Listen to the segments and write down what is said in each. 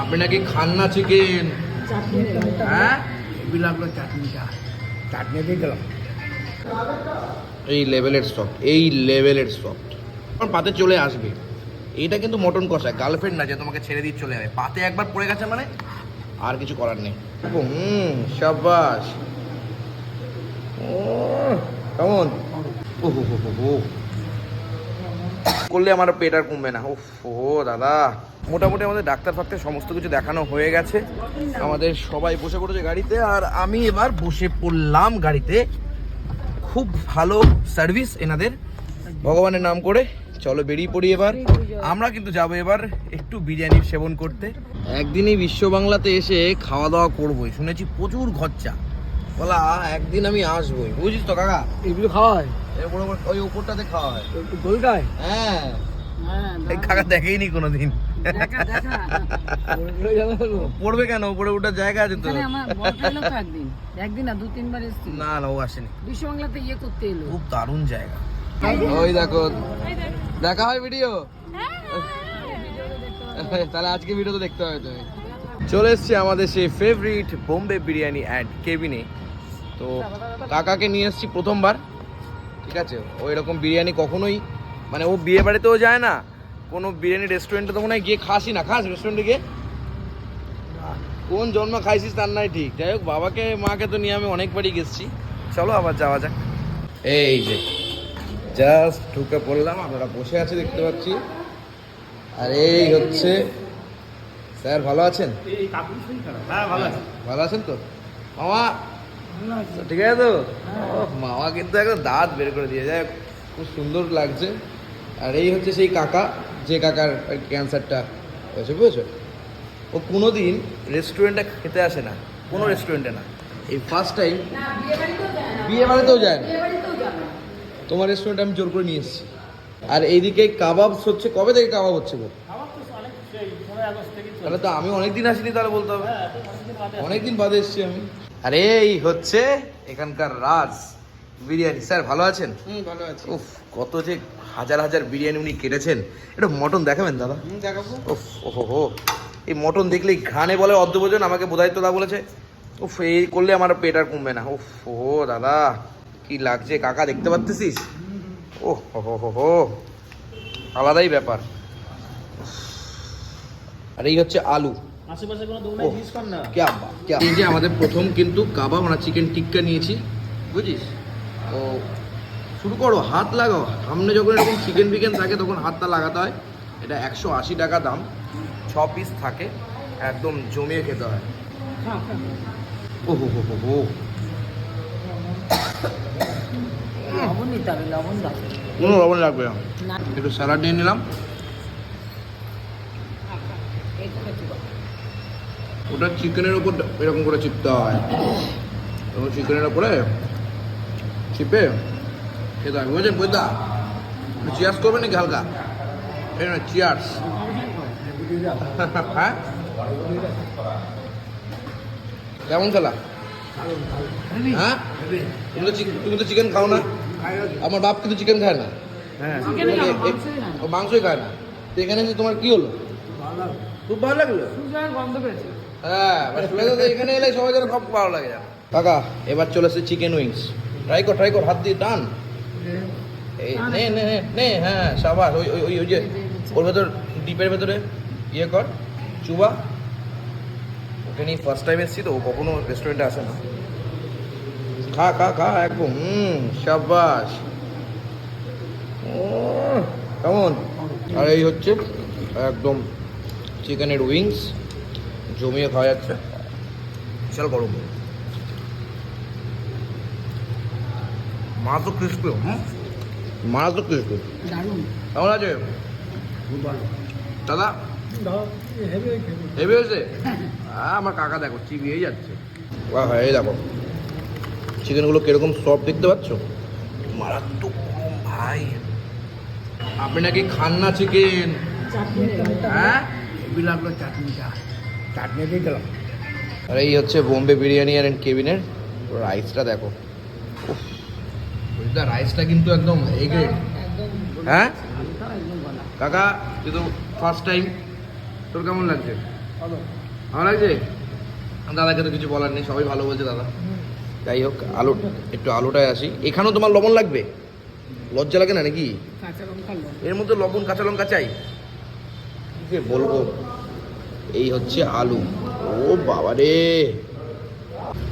আপনি নাকি খান না চিকেন হ্যাঁ? হেভি লাগল চাটনিটা চাটনি দিয়ে দিলাম এই লেভেলের স্টক এই লেভেলের স্টক আমার পাতে চলে আসবে। এইটা কিন্তু মটন কষা গার্লফ্রেন্ড না যে তোমাকে ছেড়ে দিয়ে চলে যাবে। পাতে একবার পড়ে গেছে মানে? আর কিছু করার নেই। হুম সাবাস ও কেমন? হো হো হো। করলে আমার পেট আর কমবে না। ও দাদা। মোটামুটি আমাদের ডাক্তার ফাক্তার সমস্ত কিছু দেখানো হয়ে গেছে। আমাদের সবাই বসে পড়েছে গাড়িতে, আর আমি এবার বসে পড়লাম গাড়িতে। খুব ভালো সার্ভিস এনাদের। ভগবানের নাম করে চলো বেরিয়ে পড়ি এবার। আমরা কিন্তু যাব এবার একটু বিরিয়ানি সেবন করতে। একদিনই বিশ্ব বাংলাতে এসে খাওয়া দাওয়া করবোই। শুনেছি প্রচুর খরচা। বলা, একদিন আমি আসবোই। বুঝিস তো, কাকা? এগুলো খাওয়া হয়? ওই উপরটাতে খাওয়া হয়। একটু হ্যাঁ। হ্যাঁ এই কাকা দেখেইনি কোনোদিন। পড়বে কেন? উপরে জায়গা আছে তো। একদিন একদিন না দু তিনবার এসেছিল। না না ও আসেনি। বিশ্ব বাংলাতে ইয়ে করতে এলো। খুব দারুণ জায়গা। ওই দেখো। দেখা। হয় ভিডিও? তাহলে আজকে ভিডিও তো দেখতে হবে তুমি। চলে এসছি আমাদের সেই ফেভারিট বোম্বে বিরিয়ানি অ্যান্ড কেবিনে তো কাকাকে নিয়ে এসছি প্রথমবার। ঠিক আছে? ও এরকম বিরিয়ানি কখনোই মানে ও বিয়ে বাড়িতেও যায় না কোনো বিরিয়ানি রেস্টুরেন্টে তো মনে হয় গিয়ে খাসি না। খাস রেস্টুরেন্টে গিয়ে? কোন জন্ম খাইছিস তার নাই ঠিক। যাই হোক বাবাকে মাকে তো নিয়ে আমি অনেকবারই গেছি। চলো আবার যাওয়া যাক। এই যে জাস্ট ঢুকে পড়লাম আপনারা বসে আছে দেখতে পাচ্ছি। আর এই হচ্ছে স্যার ভালো আছেন? হ্যাঁ ভালো আছে। ভালো আছেন তো? মামা ঠিক আছে তো? মামা কিন্তু একদম দাঁত বের করে দিয়ে যায় খুব সুন্দর লাগছে। আর এই হচ্ছে সেই কাকা যে কাকার ক্যান্সারটা হয়েছে বুঝেছ? ও কোনো দিন রেস্টুরেন্টে খেতে আসে না কোনো রেস্টুরেন্টে না। এই ফার্স্ট টাইম বিয়ে বাড়িতেও যায় না। তোমার রেস্টুরেন্টে আমি জোর করে নিয়ে এসেছি। আর এইদিকে কাবাব হচ্ছে কবে থেকে কাবাব হচ্ছে গো? তাহলে তো আমি অনেকদিন আসিনি তাহলে বলতে হবে। অনেকদিন বাদে এসেছি আমি। আরে এই হচ্ছে এখানকার রাজ বিরিয়ানি। স্যার ভালো আছেন? ভালো আছে। উফ কত যে হাজার হাজার বিরিয়ানি উনি কেটেছেন। এটা মটন দেখাবেন দাদা? দেখাবো। উফ ওহো হো। এই মটন দেখলেই ঘানে বলে অর্ধভোজন আমাকে বোধাই তোলা বলেছে। উফ এই করলে আমার পেট আর কমবে না। উফ ও দাদা কি লাগছে কাকা দেখতে পাচ্ছিস ও হো হো হো হো। আলাদাই ব্যাপার। আর এই হচ্ছে আলু। আশেপাশে কোনো দোকানে। কর না? এই যে আমাদের প্রথম কিন্তু কাবাব আমরা চিকেন টিক্কা নিয়েছি। বুঝিস? তো শুরু করো হাত লাগাও। সামনে যখন এরকম চিকেন ফিকেন থাকে তখন হাতটা লাগাতে হয়। এটা একশো আশি টাকা দাম। ছ পিস থাকে একদম জমিয়ে খেতে হয়। ও হো হো হো হো। কোনো লবণ লাগবে না। না একটু স্যালাড নিয়ে নিলাম এইটুকু ছিল। ওটা চিকেনের ওপর এরকম করে চিপতে হয়। এবং চিকেনের ওপরে চিপে খেতে হয়। বুঝেছেন? বইদা চিয়ার্স করবে নাকি হালকা? এই না চিয়ার্স হ্যাঁ? কেমন খেলা? হ্যাঁ? তুমি তো চিক- তুমি তো চিকেন খাও না? আমার বাপ কিন্তু চিকেন খায় না। হ্যাঁ। মাংসই ও মাংসই খায় না। এখানে যে তোমার কি হলো? খুব ভালো লাগল। বন্ধ করেছে হ্যাঁ মানে তো এখানে এলে সবাই যেন খুব ভালো লাগে কাকা। এবার চলে এসেছে চিকেন উইংস ট্রাই কর ট্রাই কর হাত দিয়ে টান। এই নে নে নে, হ্যাঁ সাবাস ওই ওই ওই- ওই যে ওর ভেতর ডিপের ভেতরে ইয়ে কর চুবা। ওকে নিয়ে ফার্স্ট টাইম এসেছি তো ও কখনো রেস্টুরেন্টে আসে না। খা খা খা একদম হুম সাবাস। ও কেমন? আর এই হচ্ছে একদম চিকেনের উইংস জমিয়ে খাওয়া যাচ্ছে। বিশাল গরম। তো ক্রিস্পি হুম? তো ক্রিস্পি কেমন আছে? দাদা? হেভি হয়েছে হ্যাঁ আমার কাকা দেখো চিবিয়েই যাচ্ছে। বাহ হ্যাঁ এই দেখো চিকেনগুলো কীরকম সফট দেখতে পাচ্ছ? মারাত্মক গরম ভাই। আপনি নাকি খান না চিকেন? হ্যাঁ? লাগল চাটনিটা। চাটনি দিয়ে দিলাম আর এই হচ্ছে বোম্বে বিরিয়ানি আর কেবিনের রাইসটা দেখো। বুঝলা রাইসটা কিন্তু একদম এই হ্যাঁ একদম কাকা তুই তো ফার্স্ট টাইম তোর কেমন লাগছে? ভালো। লাগছে? দাদাকে তো কিছু বলার নেই সবাই ভালো বলছে দাদা। যাই হোক আলু একটু আলুটায় আসি। এখানেও তোমার লবণ লাগবে? লজ্জা লাগে না নাকি? কাঁচা লঙ্কা লবণ। এর মধ্যে লবণ কাঁচা লঙ্কা চাই? বলব? এই হচ্ছে আলু। ও বাবা রে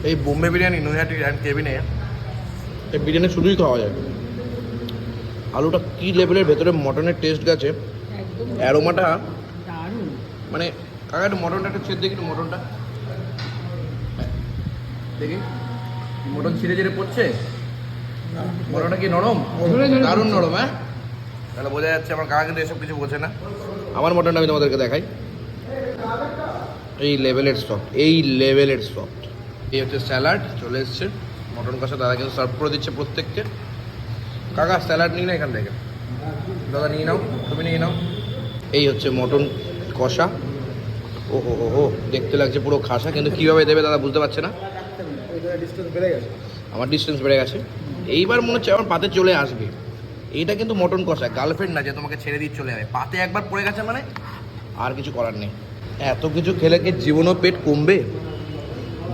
এই বোম্বে বিরিয়ানি নৈহাটি অ্যান্ড কেবিনে। এই বিরিয়ানি শুধুই খাওয়া যায়। আলুটা কি লেভেলের ভেতরে মটনের টেস্ট গেছে। অ্যারোমাটা। মানে কাকা একটু মটনটা একটু ছেদ দেখি একটু মটনটা। দেখি। মটন ছিঁড়ে ছিঁড়ে পড়ছে? মটনটা কি নরম? দারুণ নরম হ্যাঁ? তাহলে বোঝা যাচ্ছে আমার কাকা কিন্তু এসব কিছু বোঝে না। আমার মটনটা আমি তোমাদেরকে দেখাই। এই লেভেলের সফট এই লেভেলের সফট এই হচ্ছে স্যালাড চলে এসছে। মটন কষা দাদা কিন্তু সার্ভ করে দিচ্ছে প্রত্যেককে। কাকা স্যালাড নিই না এখান থেকে। দাদা, নিয়ে নাও, তুমি নিয়ে নাও। এই হচ্ছে মটন কষা। ও হো হো হো, দেখতে লাগছে পুরো খাসা, কিন্তু কীভাবে দেবে দাদা বুঝতে পারছে না। আমার ডিস্টেন্স বেড়ে গেছে। এইবার মনে হচ্ছে আমার পাতে চলে আসবে। এইটা কিন্তু মটন কষা গার্লফ্রেন্ড না যে তোমাকে ছেড়ে দিয়ে চলে যাবে। পাতে একবার পড়ে গেছে মানে আর কিছু করার নেই। এত কিছু খেলে কি জীবনেও পেট কমবে?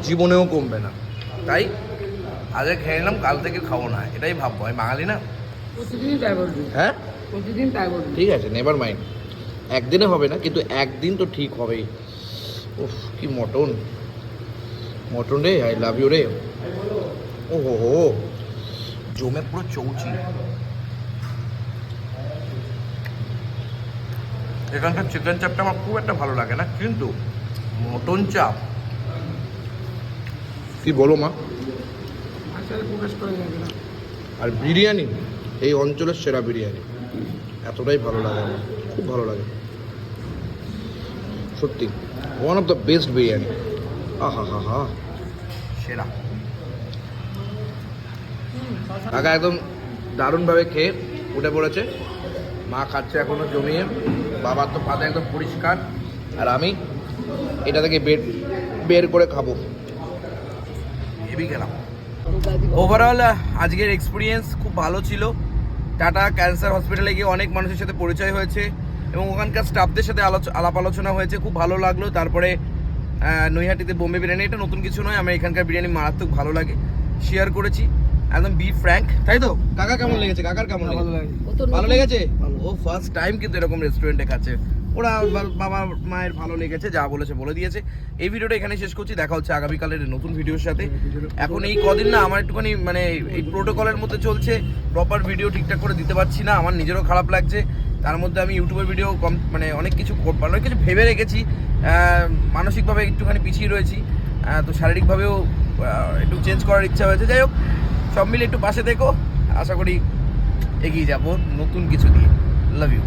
জীবনেও কমবে না। তাই আজকে খেয়ে নিলাম কাল থেকে খাব না। এটাই ভাববো। আমি বাঙালি না? প্রতিদিনই তাই বলবি। হ্যাঁ? প্রতিদিন তাই বলবি। ঠিক আছে নেভার মাইন্ড একদিনে হবে না কিন্তু একদিন তো ঠিক হবেই। উফ কি মটন। মটন রে আই লাভ ইউ রে। ও হো হো জমে পুরো চৌচি। এখানকার চিকেন চাপটা আমার খুব একটা ভালো লাগে না কিন্তু মটন চাপ কি বলো মা? আর বিরিয়ানি এই অঞ্চলের সেরা বিরিয়ানি এতটাই ভালো লাগে আমার খুব ভালো লাগে। সত্যি one of the best biryani. আহা হা হা সেরা কাকা একদম দারুণভাবে খেয়ে উঠে পড়েছে। মা খাচ্ছে এখনও জমিয়ে। বাবার তো পাতে একদম পরিষ্কার। আর আমি এটা থেকে বের বের করে খাব। হেভি খেলাম ওভারঅল আজকের এক্সপিরিয়েন্স খুব ভালো ছিল। টাটা ক্যান্সার হসপিটালে গিয়ে অনেক মানুষের সাথে পরিচয় হয়েছে এবং ওখানকার স্টাফদের সাথে আলাপ আলোচনা হয়েছে, খুব ভালো লাগল। তারপরে নৈহাটিতে বোম্বে বিরিয়ানি, এটা নতুন কিছু নয়, আমার এখানকার বিরিয়ানি মারাত্মক ভালো লাগে। শেয়ার করেছি। একদম বি ফ্র্যাঙ্ক। তাই তো? কাকা কেমন লেগেছে? কাকার কেমন লেগেছে? ভালো লেগেছে? ও ফার্স্ট টাইম কিন্তু এরকম রেস্টুরেন্টে খাচ্ছে। ওরা বাবা মায়ের ভালো লেগেছে যা বলেছে বলে দিয়েছে। এই ভিডিওটা এখানে শেষ করছি। দেখা হচ্ছে আগামীকালের নতুন ভিডিওর সাথে। এখন এই কদিন না আমার একটুখানি মানে এই প্রোটোকলের মধ্যে চলছে। প্রপার ভিডিও ঠিকঠাক করে দিতে পারছি না। আমার নিজেরও খারাপ লাগছে। তার মধ্যে আমি ইউটিউবের ভিডিও কম মানে অনেক কিছু কর- অনেক কিছু ভেবে রেখেছি। মানসিকভাবে একটুখানি পিছিয়ে রয়েছি। তো শারীরিকভাবেও একটু চেঞ্জ করার ইচ্ছা হয়েছে। যাই হোক সব মিলে একটু পাশে দেখো। আশা করি এগিয়ে যাব নতুন কিছু দিয়ে লাভ ইউ